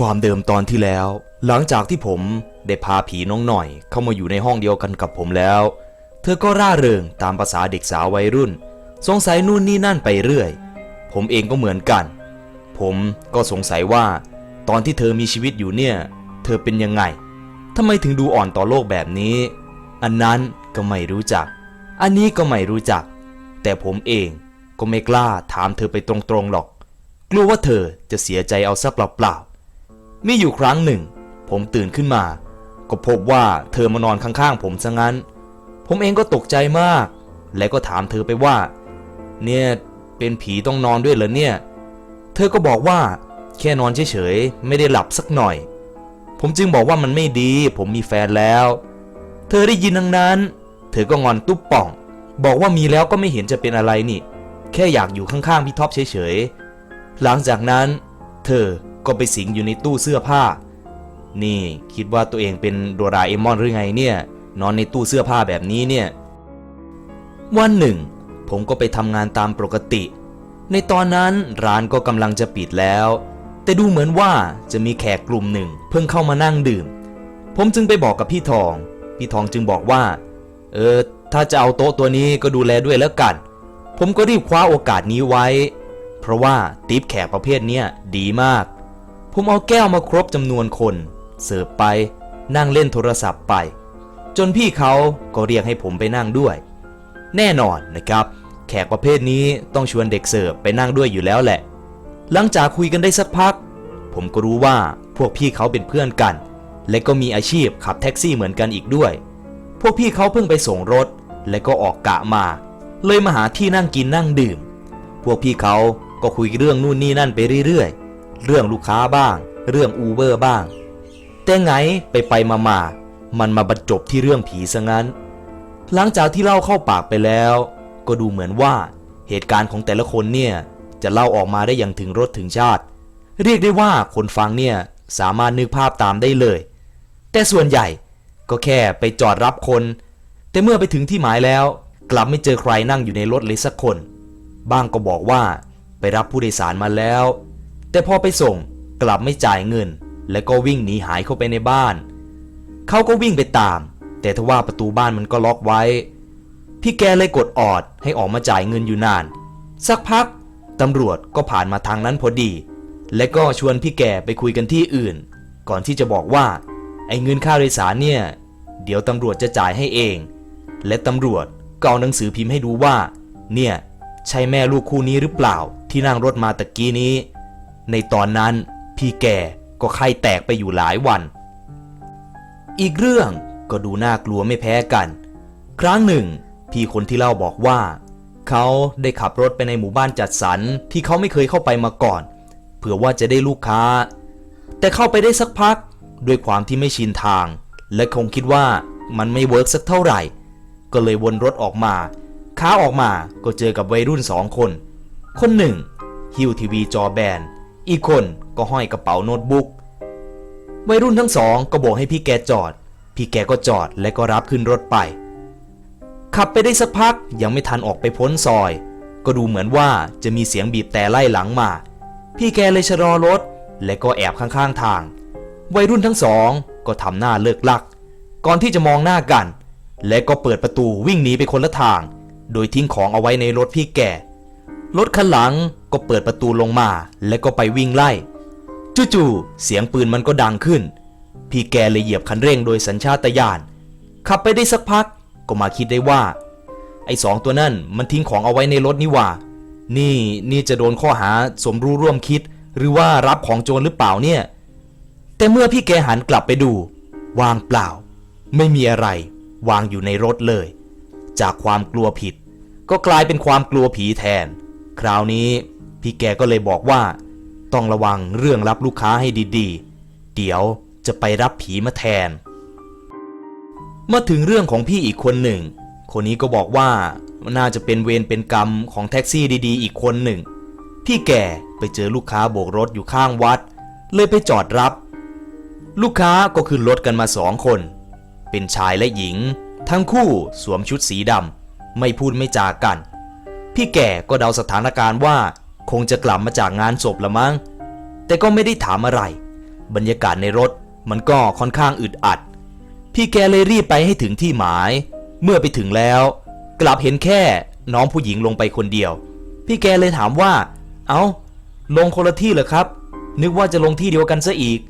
ความเดิมตอนที่แล้ว หลังจากที่ผมได้พาผีน้องหน่อย เข้ามาอยู่ในห้องเดียวกันกับผมแล้ว เธอก็ร่าเริงตามภาษาเด็กสาววัยรุ่น สงสัยนู่นนี่นั่นไปเรื่อย ผมเองก็เหมือนกัน ผมก็สงสัยว่า ตอนที่เธอมีชีวิตอยู่เนี่ย เธอเป็นยังไงทำไมถึงดูอ่อนต่อโลกแบบนี้ อันนั้นก็ไม่รู้จัก อันนี้ก็ไม่รู้จัก แต่ผมเองก็ไม่กล้าถามเธอไปตรงๆหรอก กลัวว่าเธอจะเสียใจเอาซะเปล่าๆ มีอยู่ครั้งหนึ่ง ผมตื่นขึ้นมา ก็พบว่าเธอมานอนข้างๆ ผมซะงั้น ผมเองก็ตกใจมาก และก็ถามเธอไปว่า เนี่ยเป็นผีต้องนอนด้วยเหรอเนี่ย เธอก็บอกว่า แค่นอนเฉยๆ ไม่ได้หลับสักหน่อย ผมจึงบอกว่ามันไม่ดี ผมมีแฟนแล้ว เธอได้ยินดังนั้น เธอก็งอนตุ๊บป่อง บอกว่ามีแล้วก็ไม่เห็นจะเป็นอะไรนี่ แค่อยากอยู่ข้างๆพี่ท็อปเฉยๆ หลังจากนั้น เธอ ก็ไปสิงอยู่ในตู้เสื้อผ้า นี่คิดว่าตัวเองเป็นโดราเอมอนหรือไงเนี่ย นอนในตู้เสื้อผ้าแบบนี้เนี่ย วันหนึ่ง ผมก็ไปทำงานตามปกติ ในตอนนั้นร้านก็กำลังจะปิดแล้ว แต่ดูเหมือนว่าจะมีแขกกลุ่มหนึ่ง เพิ่งเข้ามานั่งดื่ม ผมจึงไปบอกกับพี่ทอง พี่ทองจึงบอกว่า เออ ถ้าจะเอาโต๊ะตัวนี้ก็ดูแลด้วยแล้วกัน ผมก็รีบคว้าโอกาสนี้ไว้ เพราะว่าติปแขกประเภทเนี้ยดีมาก ผมเอาแก้วมาครบจำนวนคน เสิร์ฟไป นั่งเล่นโทรศัพท์ไป จนพี่เขาก็เรียกให้ผมไปนั่งด้วย แน่นอนนะครับ แขกประเภทนี้ต้องชวนเด็กเสิร์ฟไปนั่งด้วยอยู่แล้วแหละ หลังจากคุยกันได้สักพัก ผมก็รู้ว่าพวกพี่เขาเป็นเพื่อนกัน และก็มีอาชีพขับแท็กซี่เหมือนกันอีกด้วย พวกพี่เขาเพิ่งไปส่งรถ และก็ออกกะมา เลยมาหาที่นั่งกินนั่งดื่ม พวกพี่เขาก็คุยเรื่องนู่นนี่นั่นไปเรื่อยๆ เรื่องลูกค้าบ้าง เรื่องอูเบอร์บ้าง แต่ไงไปไปมามาๆมันมาบรรจบที่เรื่องผีซะงั้น หลังจากที่เล่าเข้าปากไปแล้ว ก็ดูเหมือนว่าเหตุการณ์ของแต่ละคนเนี่ย จะเล่าออกมาได้อย่างถึงรสถึงชาติ เรียกได้ว่าคนฟังเนี่ย สามารถนึกภาพตามได้เลย แต่ส่วนใหญ่ก็แค่ไปจอดรับคน แต่เมื่อไปถึงที่หมายแล้ว กลับไม่เจอใครนั่งอยู่ในรถเลยสักคน บ้างก็บอกว่าไปรับผู้โดยสารมาแล้ว แต่พอไปส่งกลับไม่จ่ายเงิน และก็วิ่งหนีหายเข้าไปในบ้าน เขาก็วิ่งไปตาม แต่ทว่าประตูบ้านมันก็ล็อกไว้ พี่แกเลยกดออดให้ออกมาจ่ายเงินอยู่นาน สักพักตำรวจก็ผ่านมาทางนั้นพอดี และก็ชวนพี่แกไปคุยกันที่อื่น ก่อนที่จะบอกว่า ไอ้เงินค่าโดยสารเนี่ย เดี๋ยวตำรวจจะจ่ายให้เอง และตำรวจก็เอาหนังสือพิมพ์ให้ดูว่า เนี่ย ใช่แม่ลูกคู่นี้หรือเปล่าที่นั่งรถมาตะกี้นี้ ในตอนนั้นพี่แกก็ไข้แตกไปอยู่หลายวัน อีกเรื่องก็ดูน่ากลัวไม่แพ้กัน ครั้งหนึ่ง พี่คนที่เล่าบอกว่า เขาได้ขับรถไปในหมู่บ้านจัดสรรที่เขาไม่เคยเข้าไปมาก่อน เผื่อว่าจะได้ลูกค้า แต่เข้าไปได้สักพักด้วยความที่ไม่ชินทาง และคงคิดว่ามันไม่เวิร์กสักเท่าไหร่ ก็เลยวนรถออกมาขาออกมาก็เจอกับวัยรุ่นสองคน คนหนึ่งหิ้วทีวีจอแบน อีกคนก็ห้อยกระเป๋าโน้ตบุ๊กวัยรุ่นทั้งสองก็บอกให้พี่แกจอด พี่แกก็จอดและก็รับขึ้นรถไป ขับไปได้สักพักยังไม่ทันออกไปพ้นซอย ก็ดูเหมือนว่าจะมีเสียงบีบแต่ไล่หลังมา พี่แกเลยชะลอรถ และก็แอบข้างๆทาง วัยรุ่นทั้งสองก็ทำหน้าเลิกลัก ก่อนที่จะมองหน้ากัน และก็เปิดประตูวิ่งหนีไปคนละทาง โดยทิ้งของเอาไว้ในรถพี่แก รถคันหลังก็เปิดประตูลงมาและก็ไปวิ่งไล่ จู่ๆเสียงปืนมันก็ดังขึ้น พี่แกเลยเหยียบคันเร่งโดยสัญชาตญาณขับไปได้สักพักก็มาคิดได้ว่า ไอ้สองตัวนั่นมันทิ้งของเอาไว้ในรถนี่ว่า นี่นี่จะโดนข้อหาสมรู้ร่วมคิด หรือว่ารับของโจรหรือเปล่าเนี่ย แต่เมื่อพี่แกหันกลับไปดู วางเปล่า ไม่มีอะไร วางอยู่ในรถเลย จากความกลัวผิด ก็กลายเป็นความกลัวผีแทน คราวนี้พี่แกก็เลยบอกว่า ต้องระวังเรื่องรับลูกค้าให้ดีๆ เดี๋ยวจะไปรับผีมาแทน มาถึงเรื่องของพี่อีกคนหนึ่ง คนนี้ก็บอกว่าน่าจะเป็นเวรเป็นกรรมของแท็กซี่ดีๆ อีกคนหนึ่ง พี่แกไปเจอลูกค้าโบกรถอยู่ข้างวัด เลยไปจอดรับ ลูกค้าก็ขึ้นรถกันมาสองคน เป็นชายและหญิง ทั้งคู่สวมชุดสีดำไม่พูดไม่จากัน พี่แก่ก็เดาสถานการณ์ว่า คงจะกลับมาจากงานศพละมั้ง แต่ก็ไม่ได้ถามอะไร บรรยากาศในรถมันก็ค่อนข้างอึดอัด พี่แกเลยรีบไปให้ถึงที่หมาย เมื่อไปถึงแล้ว กลับเห็นแค่น้องผู้หญิงลงไปคนเดียว พี่แกเลยถามว่า เอา้า ลงคนละที่เหรอครับ นึกว่าจะลงที่เดียวกันซะอีก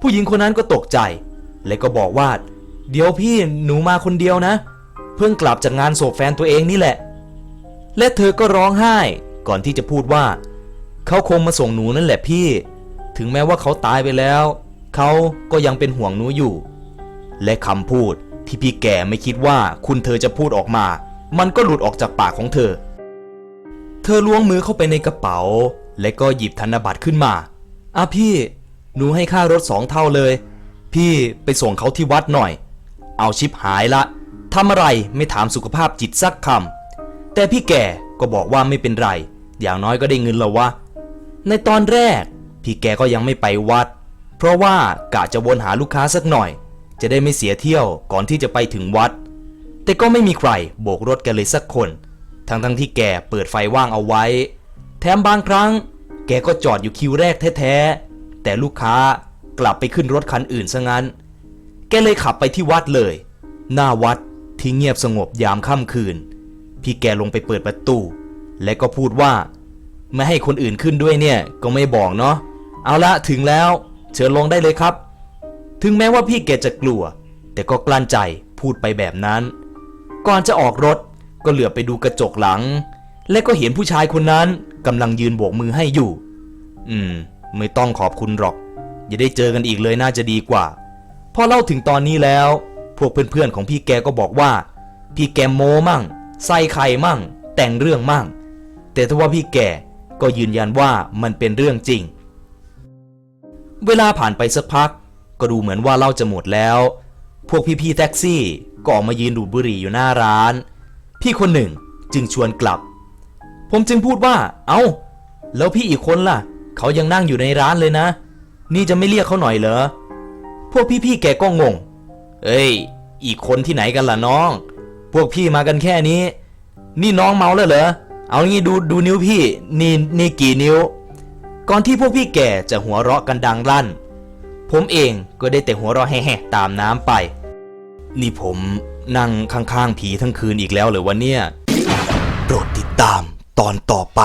ผู้หญิงคนนั้นก็ตกใจ และก็บอกว่า เดี๋ยวพี่หนูมาคนเดียวนะ เพิ่งกลับจากงานศพแฟนตัวเองนี่แหละ และเธอก็ร้องไห้ก่อนที่จะพูดว่า เขาคงมาส่งหนูนั่นแหละพี่ ถึงแม้ว่าเขาตายไปแล้ว เขาก็ยังเป็นห่วงหนูอยู่ และคำพูดที่พี่แก่ไม่คิดว่าคุณเธอจะพูดออกมา มันก็หลุดออกจากปากของเธอ เธอล้วงมือเข้าไปในกระเป๋า และก็หยิบธนบัตรขึ้นมาอะพี่ หนูให้ค่ารถสองเท่าเลย พี่ไปส่งเขาที่วัดหน่อย เอาชิปหายละทำอะไรไม่ถามสุขภาพจิตสักคำ แต่พี่แก่ก็บอกว่าไม่เป็นไร อย่างน้อยก็ได้เงินแล้ววะ ในตอนแรก พี่แกก็ยังไม่ไปวัด เพราะว่ากะจะวนหาลูกค้าสักหน่อย จะได้ไม่เสียเที่ยวก่อนที่จะไปถึงวัด แต่ก็ไม่มีใครโบกรถแกเลยสักคน ทั้งทั้งที่แกเปิดไฟว่างเอาไว้ แถมบางครั้ง แกก็จอดอยู่คิวแรกแท้ๆ แต่ลูกค้ากลับไปขึ้นรถคันอื่นซะงั้น แกเลยขับไปที่วัดเลย หน้าวัดที่เงียบสงบยามค่ำคืน พี่แกลงไปเปิดประตู และก็พูดว่า ไม่ให้คนอื่นขึ้นด้วยเนี่ยก็ไม่บอกเนาะเอาละถึงแล้วเชิญลงได้เลยครับ ถึงแม้ว่าพี่แกจะกลัว แต่ก็กลั้นใจพูดไปแบบนั้น ก่อนจะออกรถก็เหลือไปดูกระจกหลัง และก็เห็นผู้ชายคนนั้นกำลังยืนโบกมือให้อยู่ อืม ไม่ต้องขอบคุณหรอก อย่าได้เจอกันอีกเลยน่าจะดีกว่า พอเล่าถึงตอนนี้แล้ว พวกเพื่อนๆของพี่แกก็บอกว่า พี่แกโมมั่ง ใส่ไข่มั่ง แต่งเรื่องมั่ง แต่ถ้าว่าพี่แกก็ยืนยันว่ามันเป็นเรื่องจริง เวลาผ่านไปสักพัก ก็ดูเหมือนว่าเล้าจะหมดแล้ว พวกพี่ๆแท็กซี่ก็ออกมายืนดูดบุหรี่อยู่หน้าร้าน พี่คนหนึ่งจึงชวนกลับ ผมจึงพูดว่า เอา้า แล้วพี่อีกคนล่ะ เขายังนั่งอยู่ในร้านเลยนะ นี่จะไม่เรียกเขาหน่อยเหรอ พวกพี่ๆแกก็งง เอ้ย อีกคนที่ไหนกันล่ะน้อง พวกพี่มากันแค่นี้ นี่น้องเมาแล้วเหรอ เอางี้ดูดูนิ้วพี่ นี่นี่กี่นิ้ว ก่อนที่พวกพี่แก่จะหัวเราะกันดังลั่น ผมเองก็ได้แต่หัวเราะแห่ๆตามน้ำไป นี่ผมนั่งข้างๆผีทั้งคืนอีกแล้วเหรือวะเนี่ย โปรดติดตามตอนต่อไป